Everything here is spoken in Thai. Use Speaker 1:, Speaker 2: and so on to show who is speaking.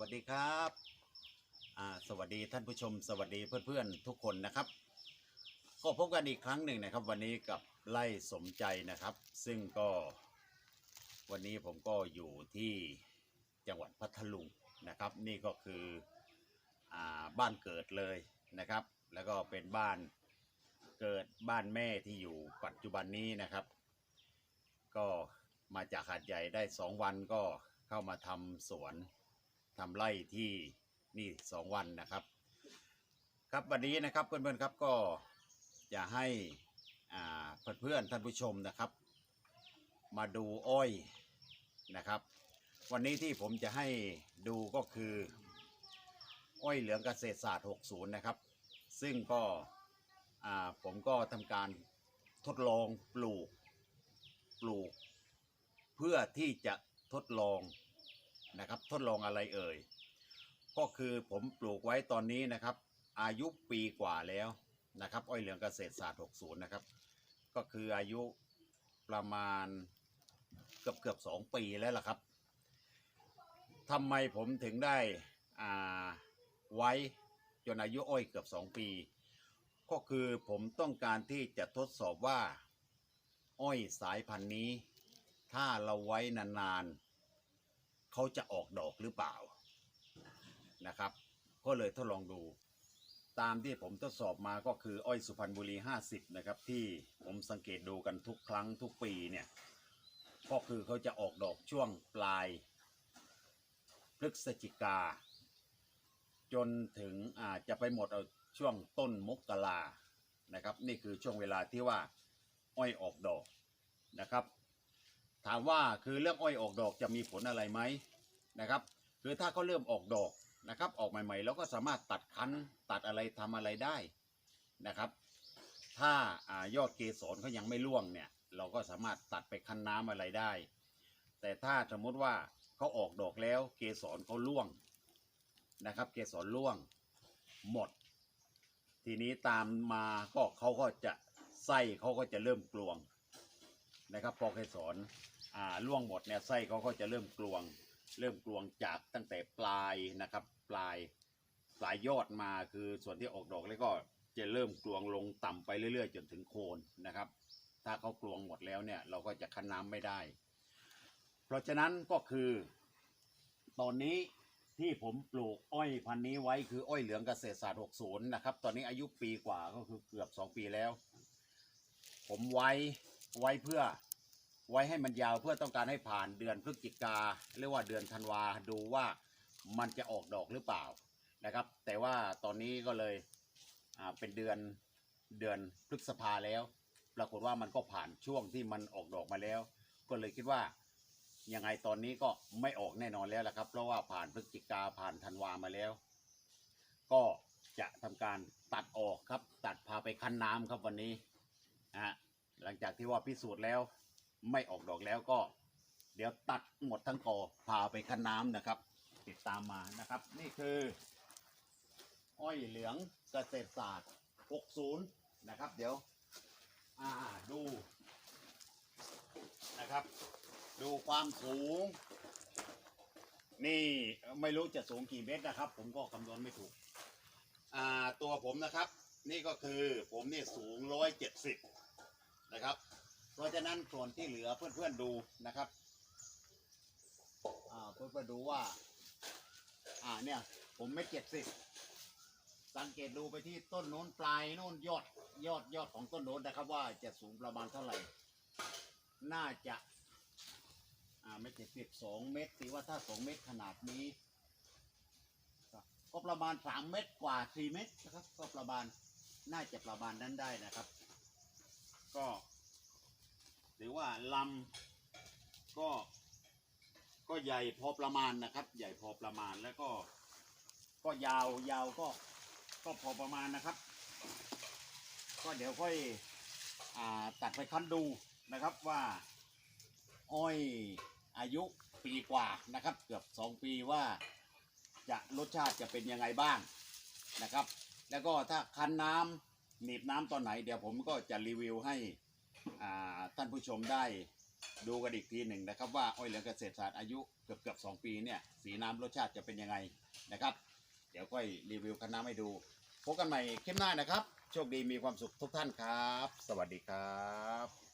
Speaker 1: วัสดีครับสวัสดีท่านผู้ชม สวัสดีเพื่อนๆทุกคนนะครับ ก็พบกันอีกครั้งหนึ่งนะครับ วันนี้กับไล่สมใจนะครับ ซึ่งก็วันนี้ผมก็อยู่ที่จังหวัดพัทลุงนะครับ นี่ก็คืออบ้านเกิดเลยนะครับ แล้วก็เป็นบ้านเกิดบ้านแม่ที่อยู่ปัจจุบันนี้นะครับ ก็มาจากหาดใหญ่ได้สองวันก็เข้ามาทำสวน ทำไร่ที่นี่สองวันนะครับ ครับวันนี้นะครับเพื่อนๆครับก็จะให้เพื่อนๆท่านผู้ชมนะครับ มาดูอ้อยนะครับ วันนี้ที่ผมจะให้ดูก็คือ อ้อยเหลืองเกษตรศาสตร์ 60 นะครับ ซึ่งก็ผมก็ทำการทดลองปลูกปลูก เพื่อที่จะทดลอง นะครับ ทดลองอะไรเอ่ย ก็คือผมปลูกไว้ตอนนี้นะครับ อายุปีกว่าแล้วนะครับ อ้อยเหลืองเกษตรศาสตร์ 60 นะครับ ก็คืออายุประมาณเกือบเกือบสองปีแล้วล่ะครับทำไมผมถึงได้อ่าไว้จนอายุอ้อยเกือบสองปี ก็คือผมต้องการที่จะทดสอบว่า อ้อยสายพันธุ์นี้ ถ้าเราไว้นานๆ เขาจะออกดอกหรือเปล่านะครับ ก็เลยทดลองดู ตามที่ผมทดสอบมาก็คืออ้อยสุพรรณบุรี 50 นะครับ ที่ผมสังเกตดูกันทุกครั้งทุกปีเนี่ยก็คือเขาจะออกดอกช่วงปลายพฤศจิกา จนถึงอาจจะไปหมดเอาช่วงต้นมกรานะครับ นี่คือช่วงเวลาที่ว่าอ้อยออกดอกนะครับ ถามว่าคือเรื่องอ้อยออกดอกจะมีผลอะไรไหมนะครับ คือถ้าเขาเริ่มออกดอกนะครับ ออกใหม่ๆ แล้วก็สามารถตัดคั้นตัดอะไรทำอะไรได้นะครับ ถ้าอายอดเกสรเขายังไม่ร่วงเนี่ยเราก็สามารถตัดไปคั้นน้ำอะไรได้ แต่ถ้าสมมติว่าเขาออกดอกแล้วเกสรเขาร่วงนะครับ เกสรร่วงหมด ทีนี้ตามมาก็เขาก็จะไส้เขาก็จะเริ่มกลวงนะครับพอเกสร อ่าล่วงหมดเนี่ยไส้เขาก็จะเริ่มกลวง เริ่มกลวงจากตั้งแต่ปลายนะครับ ปลายปลายยอดมาคือส่วนที่ออกดอกแล้วก็จะเริ่มกลวงลงต่ำไปเรื่อย ๆ จนถึงโคนนะครับ ถ้าเขากลวงหมดแล้วเนี่ยเราก็จะคั้นน้ำไม่ได้ เพราะฉะนั้นก็คือ ตอนนี้ที่ผมปลูกอ้อยพันนี้ไว้คืออ้อยเหลืองเกษตรศาสตร์ 60 นะครับ ตอนนี้อายุปีกว่าก็คือเกือบ 2 ปีแล้ว ผมไว้ไว้เพื่อ ไว้ให้มันยาวเพื่อต้องการให้ผ่านเดือนพฤศจิกาหรือว่าเดือนธันวาดูว่ามันจะออกดอกหรือเปล่านะครับ แต่ว่าตอนนี้ก็เลยอ่าเป็นเดือนเดือนพฤษภาแล้ว ปรากฏว่ามันก็ผ่านช่วงที่มันออกดอกมาแล้ว ก็เลยคิดว่ายังไงตอนนี้ก็ไม่ออกแน่นอนแล้วละครับ เพราะว่าผ่านพฤศจิกาผ่านธันวามาแล้ว ก็จะทำการตัดออกครับ ตัดพาไปคั้นน้ำครับวันนี้นะฮะหลังจากที่ว่าพิสูจน์แล้ว ไม่ออกดอกแล้วก็ เดี๋ยวตัดหมดทั้งกอพาไปคั้นน้ำนะครับ ติดตามมานะครับ นี่คือ อ้อยเหลืองเกษตรศาสตร์ 60 นะครับ เดี๋ยว อ่าดูนะครับ ดูความสูง นี่ไม่รู้จะสูงกี่เมตรนะครับ ผมก็คำนวณไม่ถูก อ่าตัวผมนะครับ นี่ก็คือผมนี่สูงร้อยเจ็ดสิบนะครับ เพราะฉะนั้นส่วนที่เหลือเพื่อนๆดูนะครับอ่าเพื่อนๆดูว่า อ่าเนี่ยผมไม่เจ็ดสิบสังเกตดูไปที่ต้นโน้นปลายโน้นยอดยอดยอดของต้นโน้นนะครับ ว่าจะสูงประมาณเท่าไหร่ น่าจะอ่าไม่เจ็ดสิบสองเมตรถือว่าถ้าสองเมตรขนาดนี้ก็ประมาณสามเมตรกว่าสี่เมตรนะครับ ก็ประมาณน่าจะประมาณนั้นได้นะครับ ก็ หรือว่าลำก็ก็ใหญ่พอประมาณนะครับ ใหญ่พอประมาณแล้วก็ก็ยาวยาวก็ก็พอประมาณนะครับ ก็เดี๋ยวค่อยอตัดไปคั้นดูนะครับว่าอ้อยอายุปีกว่านะครับ เกือบสองปีว่าจะรสชาติจะเป็นยังไงบ้างนะครับ แล้วก็ถ้าคั้นน้ำหนีบน้ำตอนไหน เดี๋ยวผมก็จะรีวิวให้ อ่าท่านผู้ชมได้ดูกันอีกทีหนึ่งนะครับ ว่าอ้อยเหลืองเกษตรศาสตร์อายุเกือบเกือบสองปีเนี่ยสีน้ำรสชาติจะเป็นยังไงนะครับ เดี๋ยวค่อยรีวิวคันน้ำให้ดูพบกันใหม่คลิปหน้านะครับ โชคดีมีความสุขทุกท่านครับ สวัสดีครับ